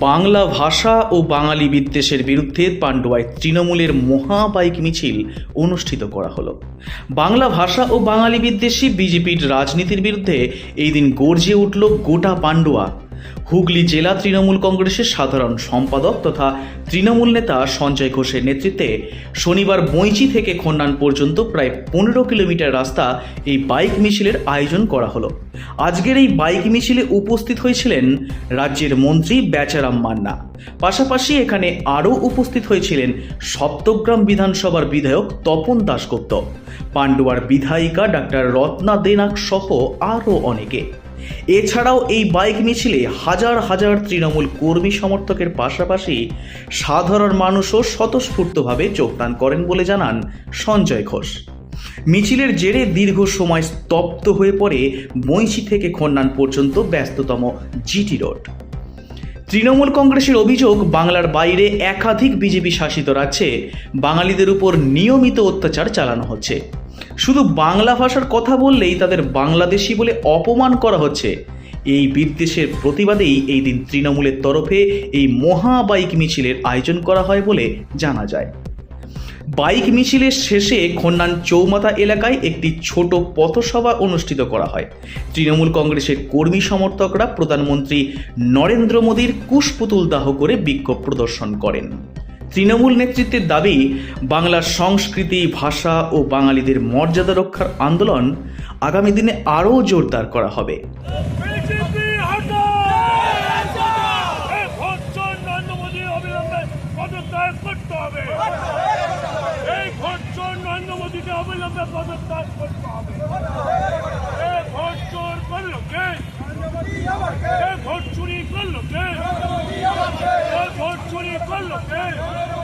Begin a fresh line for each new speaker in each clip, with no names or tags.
বাংলা ভাষা ও বাঙালি বিদ্বেষের বিরুদ্ধে পাণ্ডুয়ায় তৃণমূলের মহাবাইক মিছিল অনুষ্ঠিত করা হলো। বাংলা ভাষা ও বাঙালি বিদ্বেষী বিজেপির রাজনীতির বিরুদ্ধে এই দিন গর্জে উঠল গোটা পাণ্ডুয়া। হুগলি জেলা তৃণমূল কংগ্রেসের সাধারণ সম্পাদক তথা তৃণমূল নেতা সঞ্জয় ঘোষের নেতৃত্বে শনিবার বৈঁচি থেকে খন্ডান পর্যন্ত প্রায় পনেরো কিলোমিটার রাস্তা এই বাইক মিছিলের আয়োজন করা হলো। আজকের এই বাইক মিছিলে উপস্থিত হয়েছিলেন রাজ্যের মন্ত্রী বেচারাম মান্না। পাশাপাশি এখানে আরও উপস্থিত হয়েছিলেন সপ্তগ্রাম বিধানসভার বিধায়ক তপন দাশগুপ্ত। পান্ডুয়ার বিধায়িকা ডাক্তার রত্না দেনাক সহ আরও অনেকে। এছাড়াও এই বাইক মিছিলে হাজার হাজার তৃণমূল কর্মী সমর্থকের পাশাপাশি সাধারণ মানুষও স্বতঃস্ফূর্তভাবে যোগদান করেন বলে জানান সঞ্জয় ঘোষ। মিছিলের জেরে দীর্ঘ সময় স্তব্ধ হয়ে পড়ে বৈশি থেকে খন্নান পর্যন্ত ব্যস্ততম জিটি রোড। তৃণমূল কংগ্রেসের অভিযোগ, বাংলার বাইরে একাধিক বিজেপি শাসিত রাজ্যে বাঙালিদের উপর নিয়মিত অত্যাচার চালানো হচ্ছে। শুধু বাংলা ভাষার কথা বললেই তাদের বাংলাদেশি বলে অপমান করা হচ্ছে। এই বিদ্বেষের প্রতিবাদেই এই দিন তৃণমূলের তরফে এই মহাবাইক মিছিলের আয়োজন করা হয় বলে জানা যায়। বাইক মিছিলের শেষে খন্নান চৌমাথা এলাকায় একটি ছোট পথসভা অনুষ্ঠিত করা হয়। তৃণমূল কংগ্রেসের কর্মী সমর্থকরা প্রধানমন্ত্রী নরেন্দ্র মোদীর কুশপুতুল দাহ করে বিক্ষোভ প্রদর্শন করেন। তৃণমূল নেতৃত্বের দাবি, বাংলার সংস্কৃতি, ভাষা ও বাঙালিদের মর্যাদা রক্ষার আন্দোলন আগামী দিনে আরও জোরদার করা হবে।
অবিলম্বে পদত্যাগ করতে হবে। ¡Son
los que!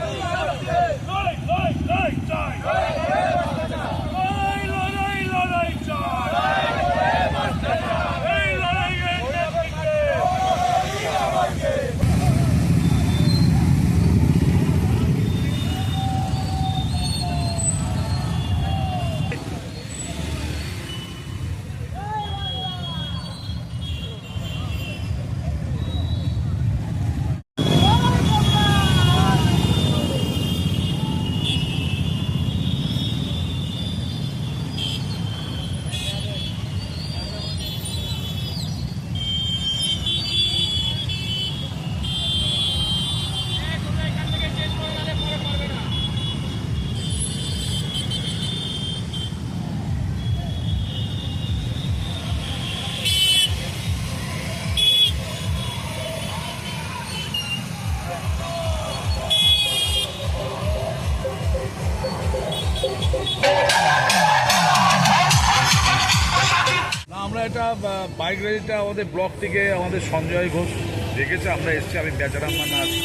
এটা বাইক র্যালিটা আমাদের ব্লক থেকে আমাদের সঞ্জয় ঘোষ দেখেছে আমরা এসেছি, আমি বেচারাম আছি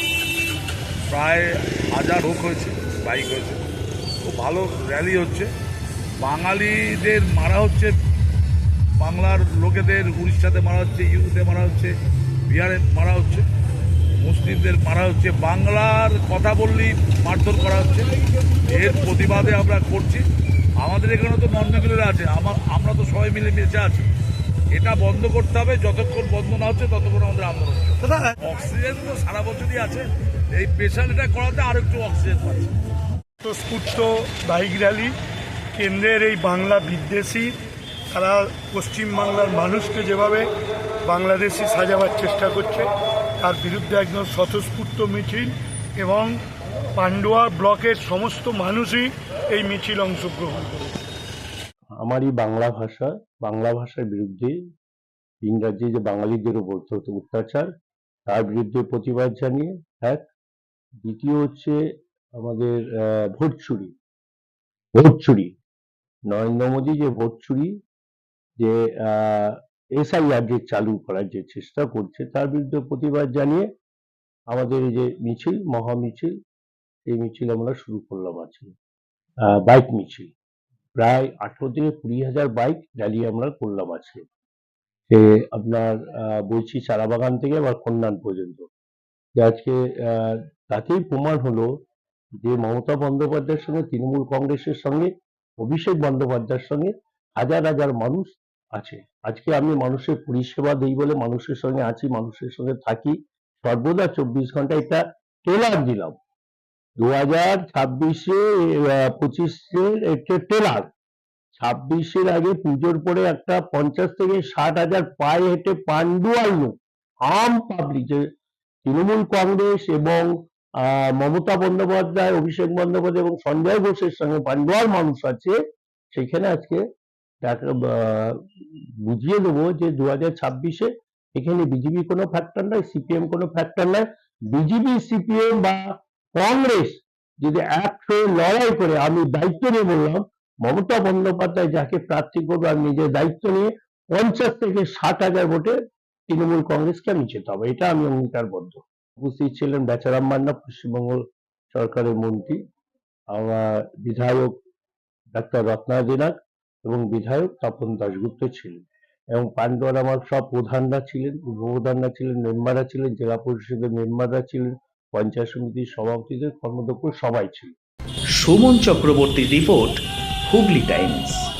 প্রায় হাজার লোক হয়েছে, বাইক হয়েছে। খুব ভালো র্যালি হচ্ছে। বাঙালিদের মারা হচ্ছে, বাংলার লোকেদের উড়িষ্যাতে মারা হচ্ছে, ইউতে মারা হচ্ছে, বিহারে মারা হচ্ছে, মুসলিমদের মারা হচ্ছে। বাংলার কথা বললেই মারধর করা হচ্ছে। এর প্রতিবাদে আমরা করছি। আমাদের এখানে তো নন্নগুলোরা আছে আমার আমরা তো সবাই মিলে বেঁচে আছি। এটা বন্ধ করতে হবে যতক্ষণ বন্ধ না হচ্ছে ততক্ষণ আমাদের আন্দোলন। অক্সিজেন তো সারা বছরই আছে এই পেশেন্ট এটা করাতে আরও একটু অক্সিজেন পাচ্ছে
স্ফূর্ত বাইক র্যালি কেন্দ্রের এই বাংলা বিদ্বেষী তারা পশ্চিমবাংলার মানুষকে যেভাবে বাংলাদেশি সাজাবার চেষ্টা করছে তার বিরুদ্ধে একদম স্বতঃস্ফূর্ত মিছিল এবং পান্ডুয়া ব্লকের সমস্ত মানুষই এই মিছিল অংশগ্রহণ করে
আমারই বাংলা ভাষা, বাংলা ভাষার বিরুদ্ধে রাজ্যে যে বাঙালিদের উপর অত্যাচার, তার বিরুদ্ধে প্রতিবাদ জানিয়ে, এক। দ্বিতীয় হচ্ছে আমাদের ভোট চুরি। ভোট চুরি। নরেন্দ্র মোদী যে ভোট চুরি, যে এসআইআর যে চালু করার যে চেষ্টা করছে, তার বিরুদ্ধে প্রতিবাদ জানিয়ে আমাদের এই যে মিছিল, মহা মিছিল, এই মিছিল আমরা শুরু করলাম আজকে। বাইক মিছিল। প্রায় আঠারো থেকে কুড়ি হাজার বাইক র্যালি আমরা করলাম আজকে। যে আপনার বলছি চারাবাগান থেকে আবার খন্ডান পর্যন্ত। আজকে তাতেই প্রমাণ হলো যে মমতা বন্দ্যোপাধ্যায়ের সঙ্গে, তৃণমূল কংগ্রেসের সঙ্গে, অভিষেক বন্দ্যোপাধ্যায়ের সঙ্গে হাজার হাজার মানুষ আছে। আজকে আমি মানুষের পরিষেবা দিই বলে মানুষের সঙ্গে আছি, মানুষের সঙ্গে থাকি। সর্বদা চব্বিশ ঘণ্টা এটা টেলার দিলাম। হাজার ছাব্বিশের আগে পুজোর পরে একটা পঞ্চাশ থেকে ষাট হাজার পায়ে হেঁটে পান্ডুয়াল লোক আম পাবলিক তৃণমূল কংগ্রেস এবং মমতা বন্দ্যোপাধ্যায়, অভিষেক বন্দ্যোপাধ্যায় এবং সঞ্জয় ঘোষের সঙ্গে পান্ডুয়াল মানুষ আছে, সেখানে আজকে বুঝিয়ে দেবো যে দু হাজার ছাব্বিশে এখানে বিজেপি কোনো ফ্যাক্টর নয় সিপিএম কোনো ফ্যাক্টর নয় বিজেপি সিপিএম বা কংগ্রেস যদি এক হয়ে লড়াই করে, আমি দায়িত্ব নিয়ে বললাম, মমতা বন্দ্যোপাধ্যায় যাকে প্রার্থী করবে আমি নিজের দায়িত্ব নিয়ে পঞ্চাশ থেকে ষাট হাজার ভোটে তৃণমূল কংগ্রেসকে আমি জেতাবো এটা আমি অঙ্গীকারবদ্ধ। উপস্থিত ছিলেন বেচারাম মান্না, পশ্চিমবঙ্গ সরকারের মন্ত্রী, আমার বিধায়ক ডাক্তার রত্নাদি নাগ এবং বিধায়ক তপন দাশগুপ্ত ছিলেন এবং পান্ডুয়ার আমার সব প্রধানরা ছিলেন, উপপ্রধানরা ছিলেন, মেম্বাররা ছিলেন, জেলা পরিষদের মেম্বাররা ছিলেন পঞ্চায়েত সমিতির সভাপতিদের কর্মদক্ষ সবাই ছিল।
সুমন চক্রবর্তীর রিপোর্ট হুগলি টাইমস।